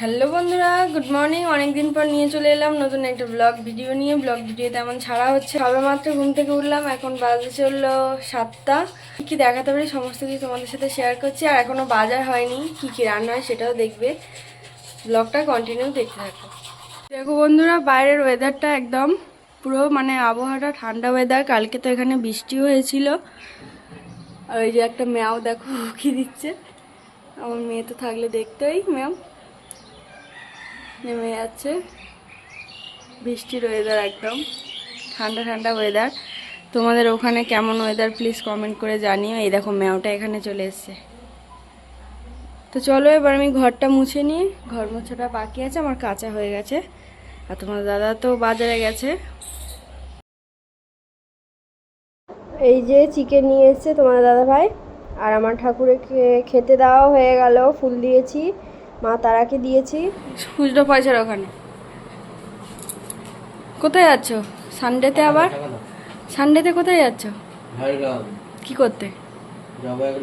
Hello বন্ধুরা good morning অনেকদিন পর নিয়ে চলে এলাম নতুন একটা ব্লগ ভিডিও নিয়ে। ব্লগ ভিডিও তেমন ছাড়া হচ্ছে সবে মাত্র ঘুম থেকে উঠলাম, এখন বাজে চলল সাতটা। কী দেখাতে পারি, সমস্ত কিছু তোমাদের সাথে শেয়ার করছি। আর এখনও বাজার হয়নি, কী কী রান্না হয় সেটাও দেখবে। ব্লগটা কন্টিনিউ দেখতে থাকো। দেখো বন্ধুরা, বাইরের ওয়েদারটা একদম পুরো মানে আবহাওয়াটা ঠান্ডা ওয়েদার কালকে তো এখানে বৃষ্টি হয়েছিল। আর ওই যে একটা ম্যাও দেখো কি দিচ্ছে। আমার মেয়ে তো থাকলে দেখতেই ম্যাও। নেমে যাচ্ছে। বৃষ্টির ওয়েদার একদম। ঠান্ডা ঠান্ডা ওয়েদার তোমাদের ওখানে কেমন ওয়েদার প্লিজ কমেন্ট করে জানিও। এই দেখো, ম্যাওটা এখানে চলে এসছে। তো চলো এবার আমি ঘরটা মুছে নিই। ঘর মোছাটা বাকি আছে, আমার কাঁচা হয়ে গেছে। আর তোমার দাদা তো বাজারে গেছে। এই যে চিকেন নিয়ে এসছে তোমার দাদা ভাই। আর আমার ঠাকুরকে খেতে দেওয়া হয়ে গেল, ফুল দিয়েছি। মা তারাকে দিয়েছি। খুচরো পয়সার ওখানে। কোথায় যাচ্ছ? সানডেতে আবার? সানডেতে কোথায় যাচ্ছ? কি করতে?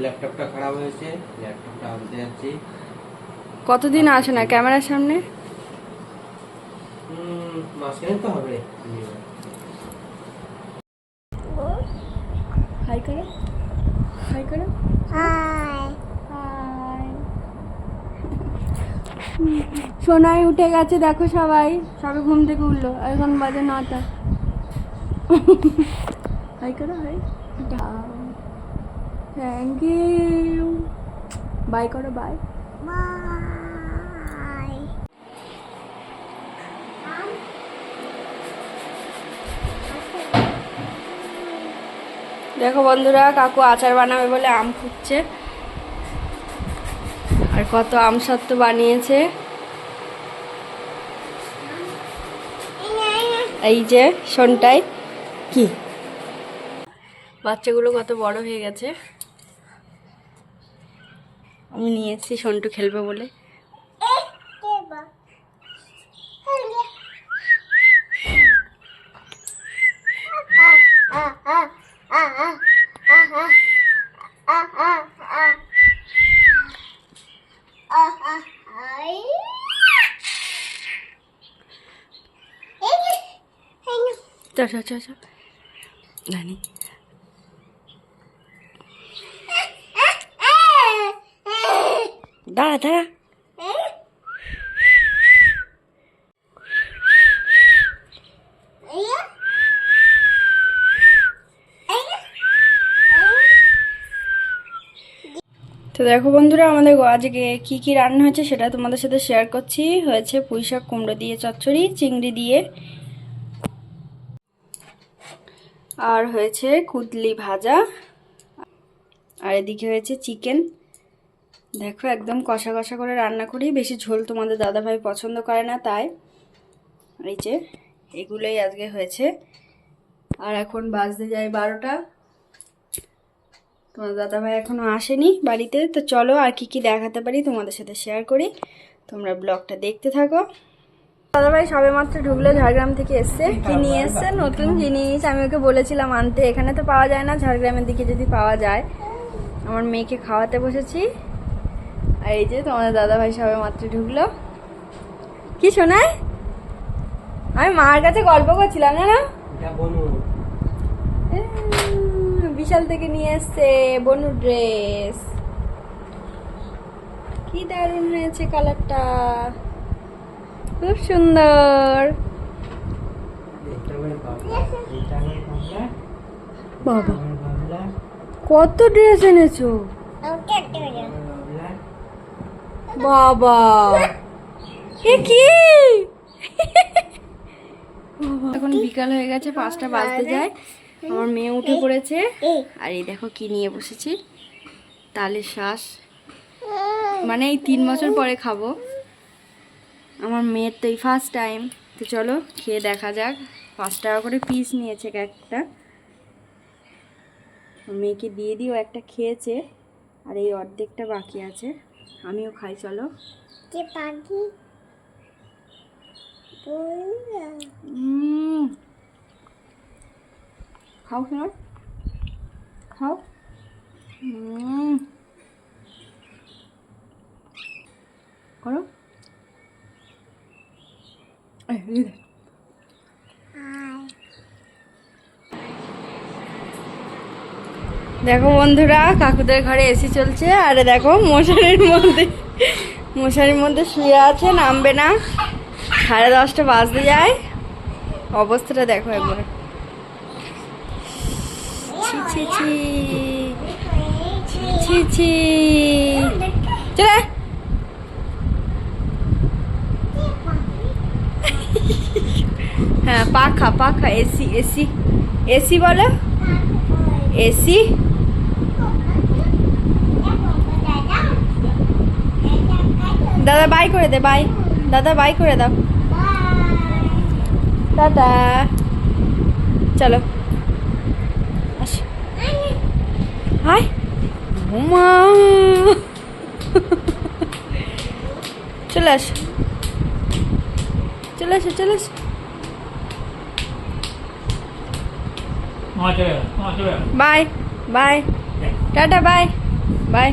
ল্যাপটপটা খারাপ হয়েছে ল্যাপটপটা আনতে যাচ্ছি। কতদিন আসে না? ক্যামেরার সামনে? হাই করো। হাই করো হাই সোনাই উঠে গেছে, দেখো সবাই। সবে ঘুম থেকে উঠল। এখন বাজে নটা হাই করো, হাই। থ্যাংক ইউ বাই করো বাই দেখো বন্ধুরা, কাকু আচার বানাবে বলে আম খুঁজছে। আর কত আম সত্ত্ব বানিয়েছে। এই যে, শোনটাই। কি? বাচ্চাগুলো কত বড় হয়ে গেছে। আমি নিয়ে এসেছি সন্টু খেলবে বলে। দাঁড়া দাঁড়া। তো দেখো বন্ধুরা, আমাদের আজকে কি কি রান্না হয়েছে সেটা তোমাদের সাথে শেয়ার করছি। হয়েছে পুঁই শাক কুমড়ো দিয়ে চচ্চড়ি, চিংড়ি দিয়ে আর হয়েছে কুদলি ভাজা। আর এদিকে হয়েছে চিকেন। দেখো একদম কষা কষা করে রান্না করি। বেশি ঝোল তোমাদের দাদাভাই পছন্দ করে না, তাই। এই যে, এগুলোই আজকে হয়েছে। আর এখন বাজতে যাই বারোটা। তোমার দাদাভাই এখনও আসেনি বাড়িতে। তো চলো আর কি কি দেখাতে পারি তোমাদের সাথে শেয়ার করি। তোমরা ব্লগটা দেখতে থাকো। দাদাভাই সবে মাত্র ঢুকলো ঝাড়গ্রাম থেকে এসছে। কি নিয়ে এসছে? নতুন জিনিস আমি ওকে বলেছিলাম আনতে। এখানে তো পাওয়া যায় না ঝাড়গ্রামের দিকে যদি পাওয়া যায়। আমার মেয়েকে খাওয়াতে বসেছি। আর এই যে তোমাদের দাদাভাই সবে মাত্র ঢুকলো। কি শোনায়? আমি মার কাছে গল্প করছিলাম না না বিশাল থেকে নিয়ে এসছে বনু ড্রেস। কি দারুণ হয়েছে কালারটা। খুব সুন্দর। বাবা, কত ড্রেস এনেছো? বাবা। এ কি? এখন বিকাল হয়ে গেছে, পাঁচটা বাজতে যায়। আমার মেয়ে উঠে পড়েছে। আর এই দেখো কি নিয়ে বসেছি। তালের শ্বাস মানে এই তিন বছর পরে খাব। আমার মেয়ের তো এই ফার্স্ট টাইম তো চলো খেয়ে দেখা যাক। পাঁচ টাকা করে পিস নিয়েছে এক একটা। মেয়েকে দিয়ে দিও একটা খেয়েছে। আর এই অর্ধেকটা বাকি আছে। আমিও খাই চলো। খাও শোনো খাও। করো। দেখো বন্ধুরা, কাকুদের ঘরে এসি চলছে, আর দেখো মশারির মধ্যে মশারির মধ্যে শুয়ে আছে, নামবে না। সাড়ে দশটা বাজতে যায়। অবস্থাটা দেখো একবার। ছি ছি ছি। ছি চলে হ্যাঁ পাখা পাখা, এসি এসি এসি বলো? এসি? দাদা, বাই করে দে, বাই। দাদা, বাই করে দাও। টাটা চলো। আসো। হাই। চলে আসো। চলে আসো চলে আসো। মামা চলে গেল মামা চলে গেল bye bye tata bye bye